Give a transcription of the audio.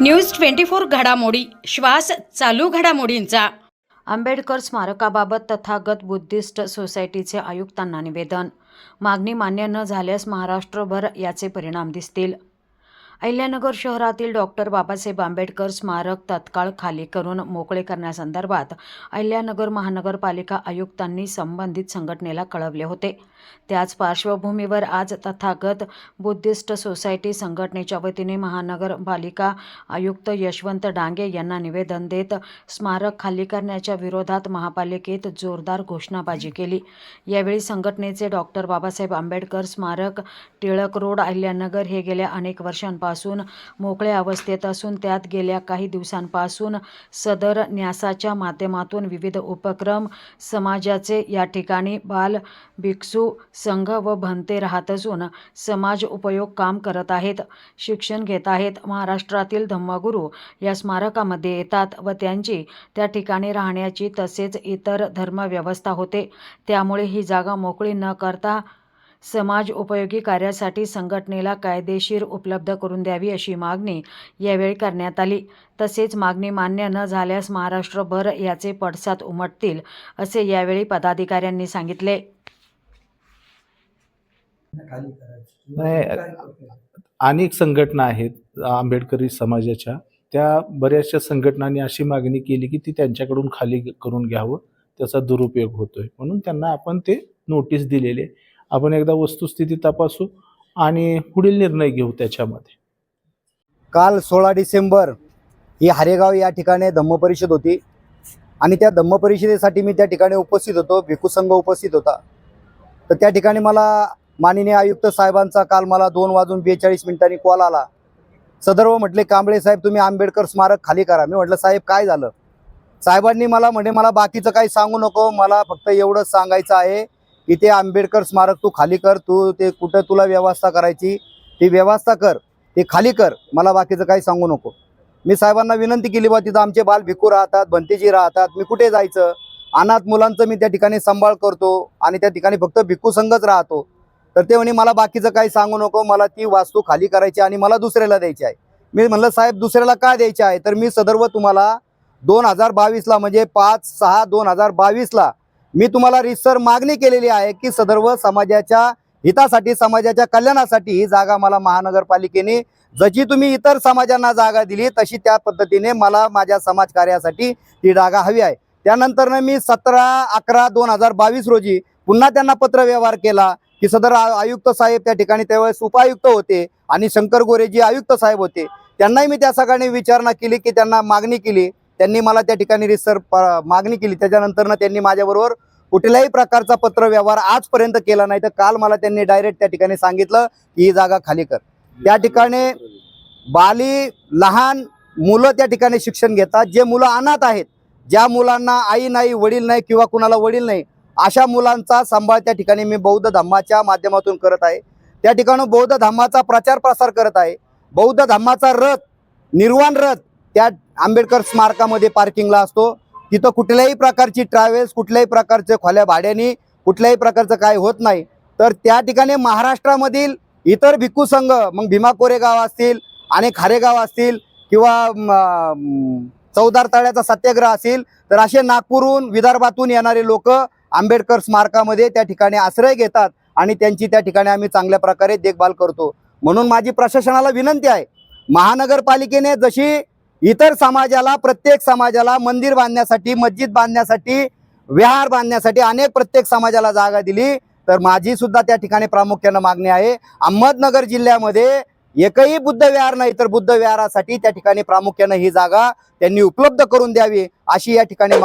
News twenty four घडामोडी श्वास चालू घडामोडींचा. आंबेडकर स्मारकाबाबत तथागत बुद्धिस्ट सोसायटीचे आयुक्तांना निवेदन. मागणी मान्य न झाल्यास महाराष्ट्रभर याचे परिणाम दिसतील. अहिल्यानगर शहरातील डॉक्टर बाबासाहेब आंबेडकर स्मारक तत्काळ खाली करून मोकळे करण्यासंदर्भात अहिल्यानगर महानगरपालिका आयुक्तांनी संबंधित संघटनेला कळवले होते. त्याच पार्श्वभूमीवर आज तथागत बुद्धिस्ट सोसायटी संघटनेच्या वतीने महानगरपालिका आयुक्त यशवंत डांगे यांना निवेदन देत स्मारक खाली करण्याच्या विरोधात महापालिकेत जोरदार घोषणाबाजी केली. यावेळी संघटनेचे डॉक्टर बाबासाहेब आंबेडकर स्मारक टिळक रोड अहिल्यानगर हे गेल्या अनेक वर्षांपासून मोकळ्या अवस्थेत असून त्यात गेल्या काही दिवसांपासून सदर न्यासाच्या माध्यमातून विविध उपक्रम समाजाचे या ठिकाणी बाल भिक्षू संघ व भंते राहत असून समाज उपयोग काम करत आहेत शिक्षण घेत आहेत महाराष्ट्रातील धम्मगुरू या स्मारकामध्ये येतात व त्यांची त्या ठिकाणी राहण्याची तसेच इतर धर्मव्यवस्था होते. त्यामुळे ही जागा मोकळी न करता समाज उपयोगी कार्यासाठी संघटनेला कायदेशीर उपलब्ध करून द्यावी अशी मागणी यावेळी करण्यात आली. तसेच मागणी मान्य न झाल्यास महाराष्ट्रभर याचे पडसाद उमटतील असे यावेळी पदाधिकाऱ्यांनी सांगितले. अनेक संघटना आहेत आंबेडकरी समाजाच्या. त्या बऱ्याचशा संघटनांनी अशी मागणी केली की ती त्यांच्याकडून खाली करून घ्यावं. त्याचा दुरुपयोग होतोय. म्हणून त्यांना आपण ते नोटीस दिलेले आपण एकदा वस्तुस्थिती तपासू आणि पुढील निर्णय घेऊ त्याच्यामध्ये. काल सोळा डिसेंबर ही हरेगाव या ठिकाणी धम्मपरिषद होती. आणि त्या धम्मपरिषदेसाठी मी त्या ठिकाणी उपस्थित होतो. भिकू संघ उपस्थित होता. तर त्या ठिकाणी मला माननीय आयुक्त साहेबांचा काल मला दोन वाजून बेचाळीस मिनिटांनी कॉल आला. सदर्व म्हटले कांबळे साहेब तुम्ही आंबेडकर स्मारक खाली करा. मी म्हटलं साहेब काय झालं? साहेबांनी मला म्हणे मला बाकीचं काही सांगू नको. मला फक्त एवढंच सांगायचं आहे इथे आंबेडकर स्मारक तू खाली कर तू ते कुठं तुला व्यवस्था करायची ती व्यवस्था कर ते खाली कर मला बाकीचं काही सांगू नको. मी साहेबांना विनंती केली बा तिथं आमचे बाल भिकू राहतात भंतेजी राहतात मी कुठे जायचं? अनाथ मुलांचं मी त्या ठिकाणी सांभाळ करतो आणि त्या ठिकाणी फक्त भिक्खू संघच राहतो. तर ते म्हणे मला बाकीचं काही सांगू नको मला ती वास्तू खाली करायची आणि मला दुसऱ्याला द्यायची आहे. मी म्हणलं साहेब दुसऱ्याला का द्यायची आहे? तर मी सदर्व तुम्हाला दोन हजार बावीसला म्हणजे पाच सहा दोन हजार बावीसला मी तुम्हाला रिसर मागणी केलेली आहे की सदर्व समाजाच्या हितासाठी समाजाच्या कल्याणासाठी ही जागा मला महानगरपालिकेने जशी तुम्ही इतर समाजांना जागा दिली तशी त्या पद्धतीने मला माझ्या समाज कार्यासाठी ती जागा हवी आहे. त्यानंतरनं मी सतरा अकरा दोन हजार बावीस रोजी पुन्हा त्यांना पत्र व्यवहार केला की सदर आयुक्त साहेब त्या ठिकाणी त्यावेळेस उपायुक्त होते आणि शंकर गोरेजी आयुक्त साहेब होते त्यांनाही मी त्या सगळ्यांनी विचारणा केली की त्यांना मागणी केली. त्यांनी मला त्या ठिकाणी रिसर प- मागणी केली. त्याच्यानंतरनं त्यांनी माझ्याबरोबर कुठल्याही प्रकारचा पत्र व्यवहार आजपर्यंत केला नाही. तर काल मला त्यांनी डायरेक्ट त्या ठिकाणी सांगितलं की ही जागा खाली कर. त्या ठिकाणी बाली लहान मुलं त्या ठिकाणी शिक्षण घेतात. जे मुलं अनाथ आहेत ज्या मुलांना आई नाही वडील नाही किंवा कुणाला वडील नाही अशा मुलांचा सांभाळ त्या ठिकाणी मी बौद्ध धम्माच्या माध्यमातून करत आहे. त्या ठिकाणी बौद्ध धम्माचा प्रचार प्रसार करत आहे. बौद्ध धम्माचा रथ निर्वाण रथ त्या आंबेडकर स्मारकामध्ये पार्किंगला असतो. तिथं कुठल्याही प्रकारची ट्रॅव्हल्स कुठल्याही प्रकारचे खोल्या भाड्याने कुठल्याही प्रकारचं काय होत नाही. तर त्या ठिकाणी महाराष्ट्रामधील इतर भिक्खू संघ मग भीमा कोरेगाव असतील आणि खारेगाव असतील किंवा चौदार तळ्याचा सत्याग्रह असेल तर असे नागपूरहून विदर्भातून येणारे लोक आंबेडकर स्मारकामध्ये त्या ठिकाणी आश्रय घेतात आणि त्यांची त्या ठिकाणी आम्ही चांगल्या प्रकारे देखभाल करतो. म्हणून माझी प्रशासनाला विनंती आहे महानगरपालिकेने जशी इतर समाजाला प्रत्येक समाजाला मंदिर बांधण्यासाठी मस्जिद बांधण्यासाठी विहार बांधण्यासाठी अनेक प्रत्येक समाजाला जागा दिली. तर माझी सुद्धा त्या ठिकाणी प्रामुख्यानं मागणी आहे. अहमदनगर जिल्ह्यामध्ये एकही बुद्ध विहार नाही तर बुद्ध विहारासाठी त्या ठिकाणी प्रामुख्यानं ही जागा त्यांनी उपलब्ध करून द्यावी अशी या ठिकाणी